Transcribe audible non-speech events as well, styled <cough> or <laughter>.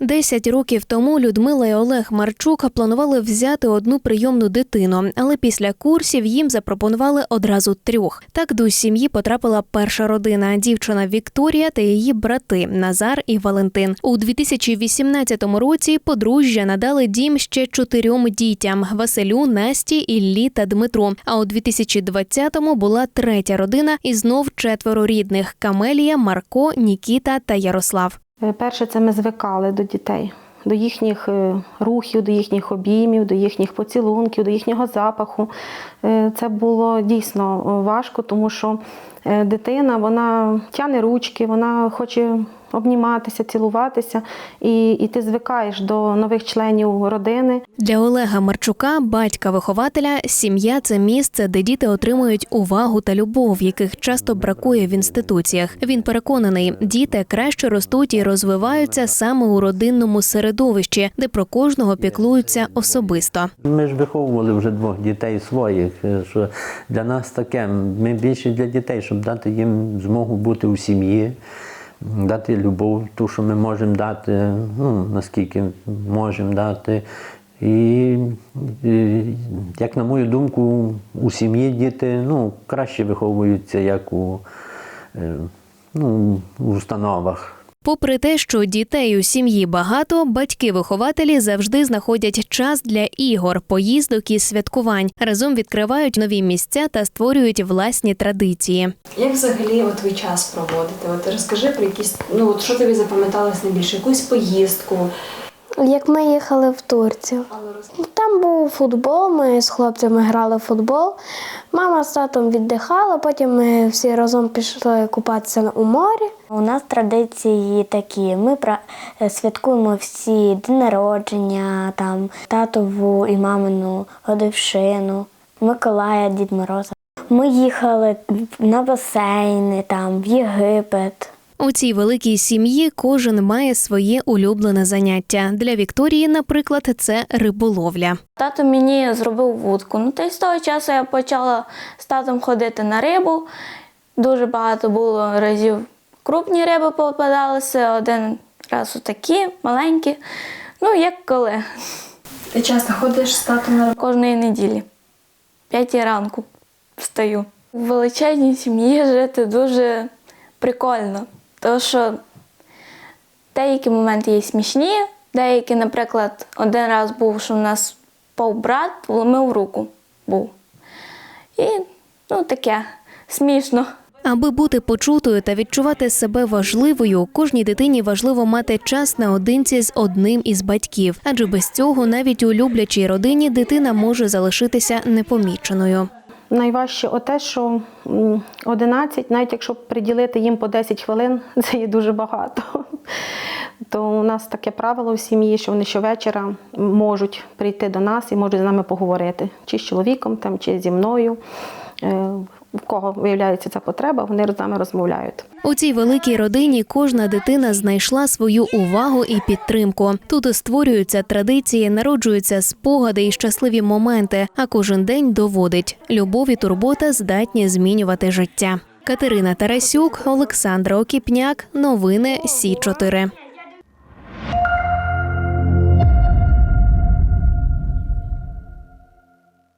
Десять років тому Людмила і Олег Марчук планували взяти одну прийомну дитину, але після курсів їм запропонували одразу трьох. Так до сім'ї потрапила перша родина: дівчина Вікторія та її брати Назар і Валентин. У 2018 році подружжя надали дім ще чотирьом дітям: Василю, Насті, Іллі та Дмитру. А у 2020-му була третя родина і знов четверо рідних: Камелія, Марко, Нікіта та Ярослав. Е, Перше, це ми звикали до дітей, до їхніх е, рухів, до їхніх обіймів, до їхніх поцілунків, до їхнього запаху. Е, Це було дійсно важко, тому що дитина вона тяне ручки, вона хоче обніматися, цілуватися, і, і ти звикаєш до нових членів родини. Для Олега Марчука, батька-вихователя, сім'я це місце, де діти отримують увагу та любов, яких часто бракує в інституціях. Він переконаний, діти краще ростуть і розвиваються саме у родинному середовищі, де про кожного піклуються особисто. Ми ж виховували вже двох дітей своїх. е, Що для нас таке. Ми більше для дітей, щоб дати їм змогу бути у сім'ї, дати любов, ту, що ми можемо дати, ну наскільки можемо дати. І, і, як на мою думку, у сім'ї діти ну, краще виховуються, як у, е, ну, у установах. Попри те, що дітей у сім'ї багато, батьки-вихователі завжди знаходять час для ігор, поїздок і святкувань. Разом відкривають нові місця та створюють власні традиції. Як взагалі от ви час проводите? От розкажи про якісь, ну от що тобі запам'яталось найбільше? Якусь поїздку? Як ми їхали в Турцію. Там був футбол, ми з хлопцями грали в футбол. Мама з татом віддихала, потім ми всі разом пішли купатися у морі. У нас традиції такі. Ми е, святкуємо всі дні народження, там татову і мамину годовщину, Миколая, Дід Мороза. Ми їхали на басейни, там, в Єгипет. У цій великій сім'ї кожен має своє улюблене заняття. Для Вікторії, наприклад, це риболовля. Тато мені зробив вудку. Ну, та й з того часу я почала з татом ходити на рибу. Дуже багато було разів крупні риби попадалися, один раз отакі, маленькі. Ну, як коли. Ти часто ходиш з татом на Кожної неділі. П'ятій ранку встаю. В величезній сім'ї жити дуже прикольно. Тому що деякі моменти є смішні, деякі, наприклад, один раз був, що в нас повбрат вломив руку був. І ну таке смішно. Аби бути почутою та відчувати себе важливою, кожній дитині важливо мати час наодинці з одним із батьків, адже без цього навіть у люблячій родині дитина може залишитися непоміченою. Найважче те, що м, 11, навіть якщо приділити їм по 10 хвилин, <laughs> це є дуже багато. То у нас таке правило в сім'ї, що вони щовечора можуть прийти до нас і можуть з нами поговорити, чи з чоловіком, там, чи зі мною. В кого виявляється ця потреба, вони з нами розмовляють. У цій великій родині кожна дитина знайшла свою увагу і підтримку. Тут створюються традиції, народжуються спогади і щасливі моменти. А кожен день доводить любов і турбота здатні змінювати життя. Катерина Тарасюк, Олександра Окіпняк. Новини Сі 4